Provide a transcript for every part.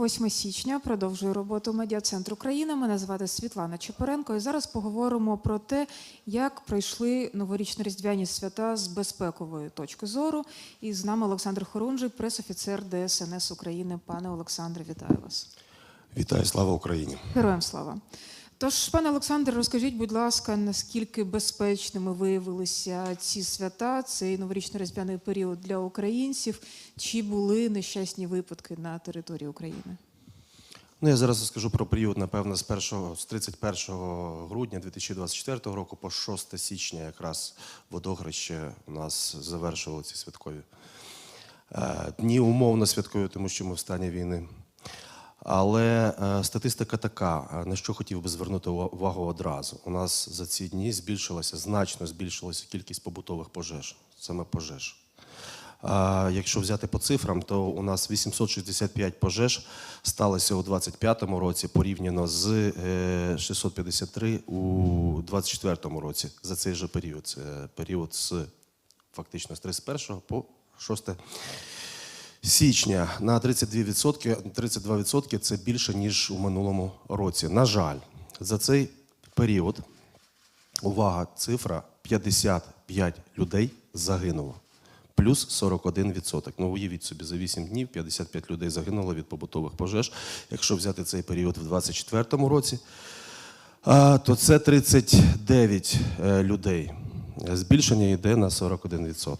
8 січня продовжую роботу медіа центру країни. Мене звати Світлана Чепоренко. І зараз поговоримо про те, як пройшли новорічно-різдвяні свята з безпекової точки зору. І з нами Олександр Хорунжий, пресофіцер ДСНС України. Пане Олександре, вітаю вас. Вітаю, слава Україні! Героям слава. Тож, пане Олександре, розкажіть, будь ласка, наскільки безпечними виявилися ці свята, цей новорічно-різдвяний період для українців? Чи були нещасні випадки на території України? Ну, я зараз скажу про період, напевно, з 1, з 31 грудня 2024 року по 6 січня якраз водограще у нас завершували ці святкові е, дні умовно святкові, тому що ми в стані війни. Але е, статистика така, е, на що хотів би звернути увагу одразу. У нас за ці дні збільшилася, значно збільшилася кількість побутових пожеж, саме пожеж. Якщо взяти по цифрам, то у нас 865 пожеж сталося у 2025 році порівняно з е, 653 у 2024 році за цей же період. Це період з фактично з 31 по 6 січня на 32%, 32% це більше, ніж у минулому році. На жаль, за цей період, увага, цифра 55 людей загинуло. Плюс 41%. Ну, уявіть собі, за 8 днів 55 людей загинуло від побутових пожеж. Якщо взяти цей період в 2024 році, то це 39 е, людей. Збільшення йде на 41%.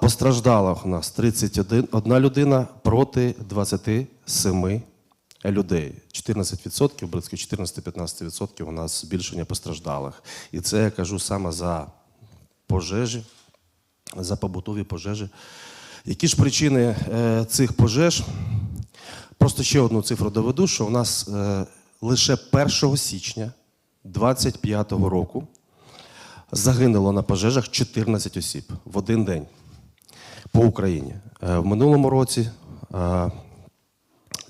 Постраждала у нас 31 одна людина проти 27 людей. 14%, близько 14-15% у нас збільшення постраждалих. І це я кажу саме за пожежі, за побутові пожежі. Які ж причини е, цих пожеж? Просто ще одну цифру доведу, що у нас е, лише 1 січня 2025 року загинуло на пожежах 14 осіб в один день по Україні. Е, В минулому році е,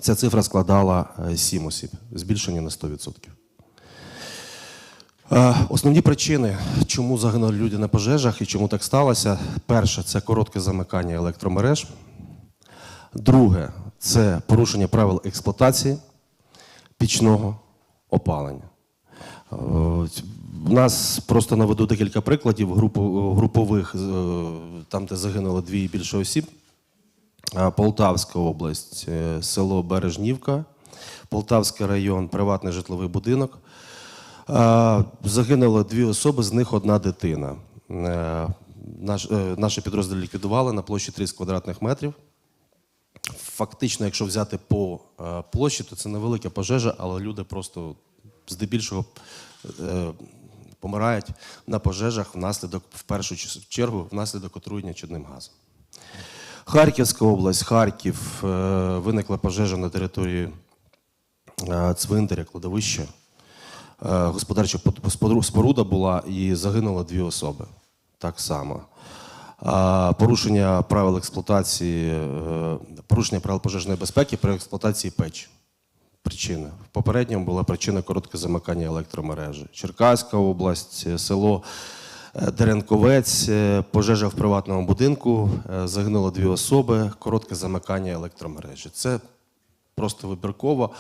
ця цифра складала 7 осіб, збільшення на 100%. Е, Основні причини, чому загинули люди на пожежах і чому так сталося. Перше це коротке замикання електромереж. Друге це порушення правил експлуатації пічного опалення. У нас просто наведу декілька прикладів групових, е, там, де загинуло дві і більше осіб. Е, Полтавська область, е, село Бережнівка, Полтавський район, приватний житловий будинок. Загинуло дві особи, з них одна дитина. Наш, наші підрозділи ліквідували на площі 30 квадратних метрів. Фактично, якщо взяти по площі, то це невелика пожежа, але люди просто здебільшого помирають на пожежах внаслідок, в першу чергу, внаслідок отруєння чадним газом. Харківська область, Харків, е, виникла пожежа на території е, цвинтаря, кладовища. Е, Господарча споруда була і загинуло дві особи. Так само. Порушення правил експлуатації, порушення правил пожежної безпеки при експлуатації печі. Причина. В попередньому була причина коротке замикання електромережі. Черкаська область, село е, Деренковець, е, пожежа в приватному будинку, е, загинуло дві особи, коротке замикання електромережі. Це просто вибірково.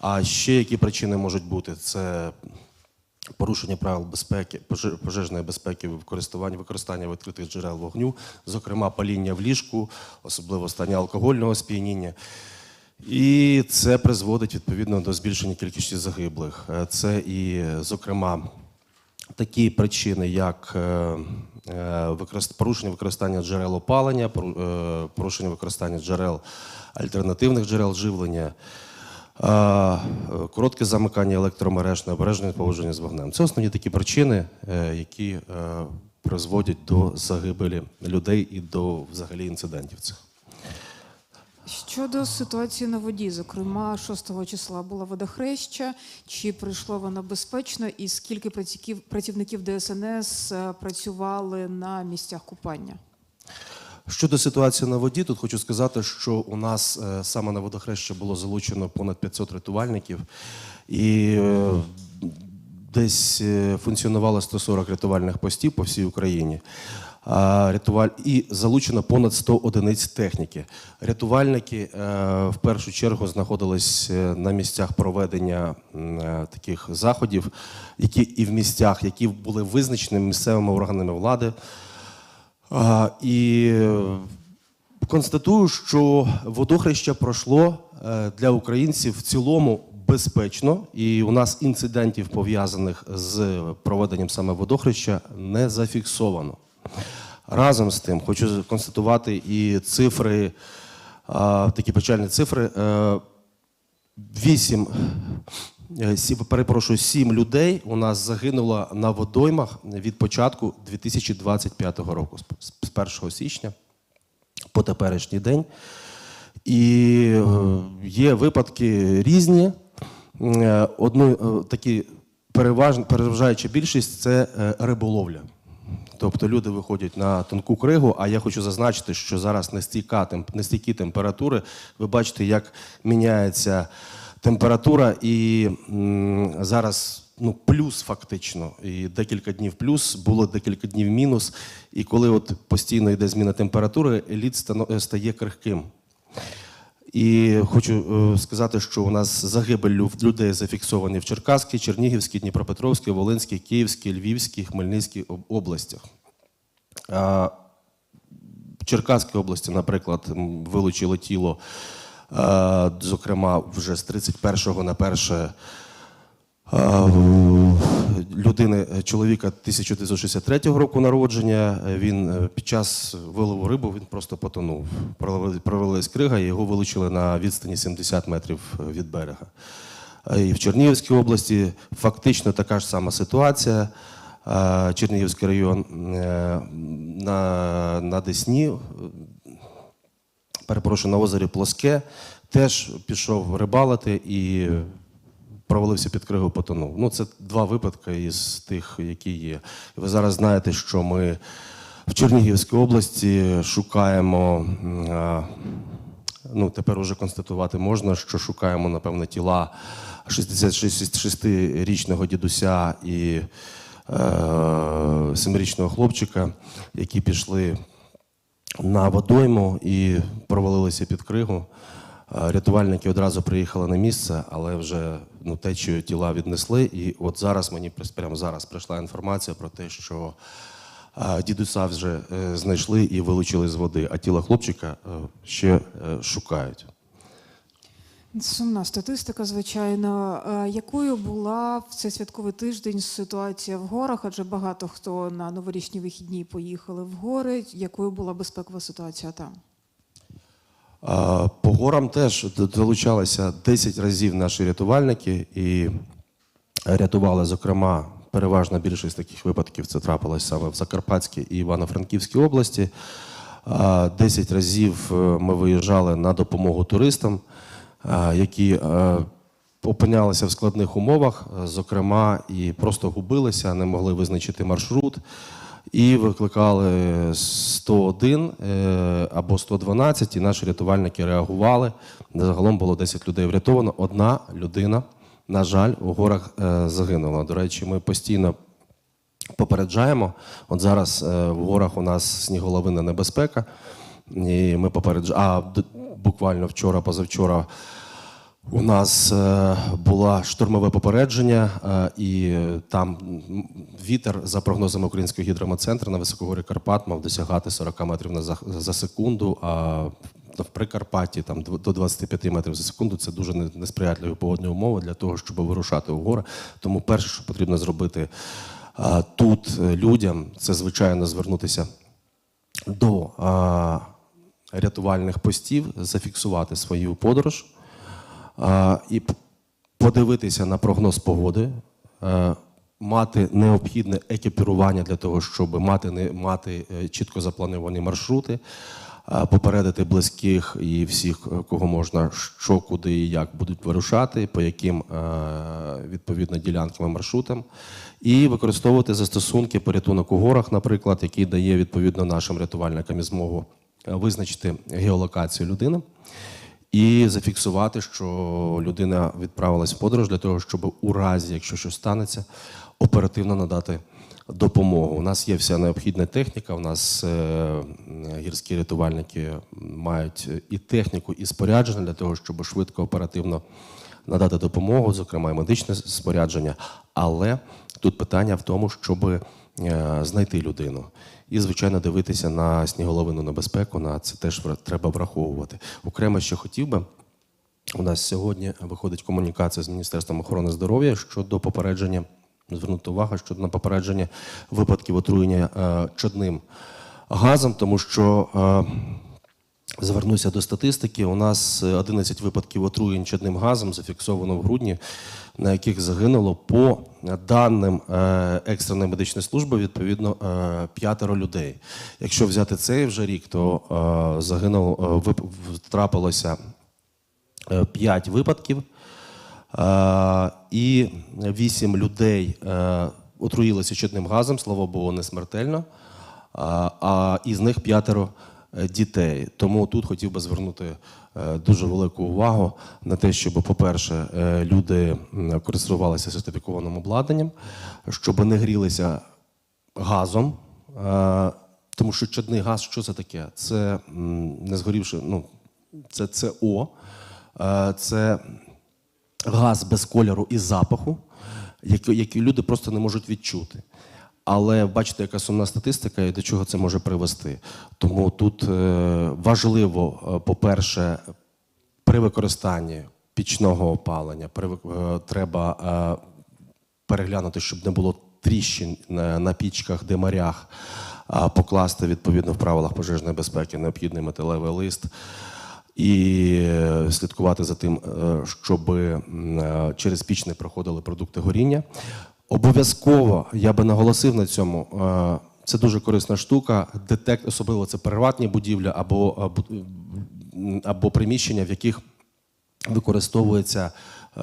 А ще які причини можуть бути? Це порушення правил безпеки, поже- пожежної безпеки в користуванні використання відкритих джерел вогню, зокрема паління в ліжку, особливо в стані алкогольного сп'яніння. І це призводить відповідно до збільшення кількості загиблих. Е, Це і, зокрема, такі причини, як е, е, порушення використання джерел опалення, пору- порушення використання джерел альтернативних джерел живлення, коротке замикання електромереж, необережне поводження з вогнем. Це основні такі причини, які призводять до загибелі людей і до взагалі інцидентів цих. Щодо ситуації на воді, зокрема, 6 числа була водохреща, чи пройшло воно безпечно, і скільки працівників, працівників ДСНС е, працювали на місцях купання? Щодо ситуації на воді, тут хочу сказати, що у нас е, саме на водохреща було залучено понад 500 рятувальників, і е, десь функціонувало 140 рятувальних постів по всій Україні. Рятуваль... І залучено понад 100 одиниць техніки. Рятувальники е, в першу чергу знаходились е, на місцях проведення е, таких заходів, які і в місцях, які були визначені місцевими органами влади. І констатую, що водохреща пройшло для українців в цілому безпечно, і у нас інцидентів пов'язаних з проведенням саме водохреща не зафіксовано. Разом з тим, хочу констатувати і цифри, такі печальні цифри. Е, Вісім, е, перепрошую, сім людей у нас загинуло на водоймах від початку 2025 року, з- з 1 січня по теперішній день. І е, є випадки різні. Одну такі переважаюча більшість це риболовля. Тобто люди виходять на тонку кригу, а я хочу зазначити, що зараз нестійкі температури. Ви бачите, як міняється температура, і м, зараз ну, плюс фактично. І декілька днів плюс, було декілька днів мінус. І коли от постійно йде зміна температури, лід стає крихким. І хочу е, сказати, що у нас загибель людей зафіксовані в Черкаській, Чернігівській, Дніпропетровській, Волинській, Київській, Львівській, Хмельницькій областях. В Черкаській області, наприклад, вилучили тіло, зокрема, вже з 31 на 1 а, в- людини, е, чоловіка 1963 року народження. Е, Він е, під час вилову рибу він просто потонув. Провели- Провелась крига, і його вилучили на відстані 70 метрів від берега. І в Чернігівській області фактично така ж сама ситуація. Чернігівський район на, на Десні перепрошую, на озері Плоске, теж пішов рибалити і провалився під кригу, потонув. Ну, це два випадки із тих, які є. Ви зараз знаєте, що ми в Чернігівській області шукаємо. Ну, тепер уже констатувати можна, що шукаємо, напевно, тіла 66-річного дідуся і е, 7-річного хлопчика, які пішли на водойму і провалилися під кригу. Рятувальники одразу приїхали на місце, але вже ну, течію тіла віднесли. І от зараз мені прямо зараз прийшла інформація про те, що дідуся вже е, знайшли і вилучили з води, а тіло хлопчика е, ще е, шукають. Сумна статистика, звичайно. Якою була в цей святковий тиждень ситуація в горах? Адже багато хто на новорічні вихідні поїхали в гори. Якою була безпекова ситуація там? По горам теж долучалися 10 разів наші рятувальники і рятували, зокрема, переважна більшість таких випадків це трапилось саме в Закарпатській і Івано-Франківській області. А, 10 разів е, ми виїжджали на допомогу туристам, які е, опинялися в складних умовах, зокрема, і просто губилися, не могли визначити маршрут. І викликали 101 е, або 112, і наші рятувальники реагували. Загалом було 10 людей врятовано. Одна людина, на жаль, у горах е, загинула. До речі, ми постійно попереджаємо. От зараз е, в горах у нас сніголовина небезпека. І ми попереджаємо. А буквально вчора, позавчора. У нас е, було штурмове попередження, е, і там вітер, за прогнозами Українського гідрометцентру, на високогорі Карпат мав досягати 40 метрів на за, секунду, а в Прикарпатті там до 25 метрів за секунду це дуже не- несприятливі погодні умови для того, щоб вирушати у гори. Тому перше, що потрібно зробити е, тут людям, це звичайно звернутися до рятувальних постів, зафіксувати свою подорож і подивитися на прогноз погоди, е, мати необхідне екіпірування для того, щоб мати, мати е, чітко заплановані маршрути, е, попередити близьких і всіх, кого можна, що, куди і як будуть вирушати, по яким відповідно ділянкам і маршрутам, і використовувати застосунки порятунок у горах, наприклад, який дає відповідно нашим рятувальникам змогу визначити геолокацію людини. І зафіксувати, що людина відправилась в подорож для того, щоб у разі, якщо щось станеться, оперативно надати допомогу. У нас є вся необхідна техніка. У нас е, гірські рятувальники мають і техніку, і спорядження для того, щоб швидко оперативно надати допомогу, зокрема і медичне спорядження. Але тут питання в тому, щоб е, знайти людину. І, звичайно, дивитися на сніголовину небезпеку. На це теж треба враховувати. Окремо ще хотів би. У нас сьогодні виходить комунікація з Міністерством охорони здоров'я щодо попередження, звернути увагу щодо на попередження випадків отруєння е, чадним газом, тому що е, звернуся до статистики. У нас е, 11 випадків отруєнь чадним газом зафіксовано в грудні, на яких загинуло по даним е, екстреної медичної служби відповідно е, п'ятеро людей. Якщо взяти цей вже рік, то е, загинуло е, трапилося 5 випадків, е, і 8 людей е, отруїлися чадним газом, слава Богу, не смертельно, а- із них п'ятеро е, дітей. Тому тут хотів би звернути е, дуже велику увагу на те, щоб, по-перше, е, люди користувалися сертифікованим обладнанням, щоб не грілися газом. е, Тому що чадний газ, що це таке? Це не згорівши, ну, це СО, е, це газ без кольору і запаху, який люди просто не можуть відчути. Але бачите, яка сумна статистика і до чого це може привести. Тому тут е, важливо, е, по-перше, при використанні пічного опалення при, е, треба переглянути, щоб не було тріщин на, пічках, димарях, покласти відповідно в правилах пожежної безпеки необхідний металевий лист і слідкувати за тим, щоб через піч не проходили продукти горіння. Обов'язково я би наголосив на цьому. е, Це дуже корисна штука. Детект, особливо це приватні будівлі або, або, або приміщення, в яких використовуються е,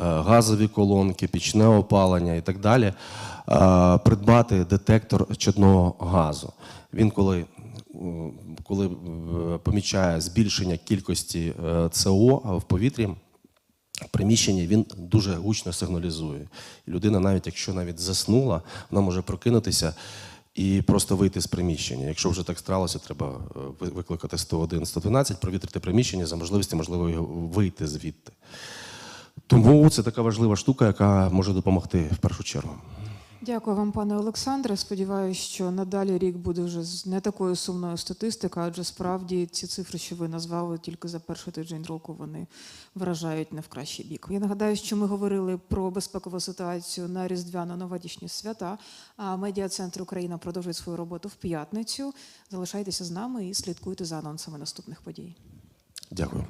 газові колонки, пічне опалення і так далі. Е, Придбати детектор чадного газу. Він коли, коли е, помічає збільшення кількості е, СО в повітрі. В приміщенні він дуже гучно сигналізує. Людина, навіть якщо навіть заснула, вона може прокинутися і просто вийти з приміщення. Якщо вже так сталося, треба е, викликати 101, 112, провітрити приміщення за можливості, можливо, вийти звідти. Тому це така важлива штука, яка може допомогти в першу чергу. Дякую вам, пане Олександре. Сподіваюся, що надалі рік буде вже з не такою сумною статистикою, адже справді ці цифри, що ви назвали тільки за перший тиждень року, вони вражають не в кращий бік. Я нагадаю, що ми говорили про безпекову ситуацію на різдвяно-новорічні свята. А медіа-центр Україна продовжує свою роботу в п'ятницю. Залишайтеся з нами і слідкуйте за анонсами наступних подій. Дякую.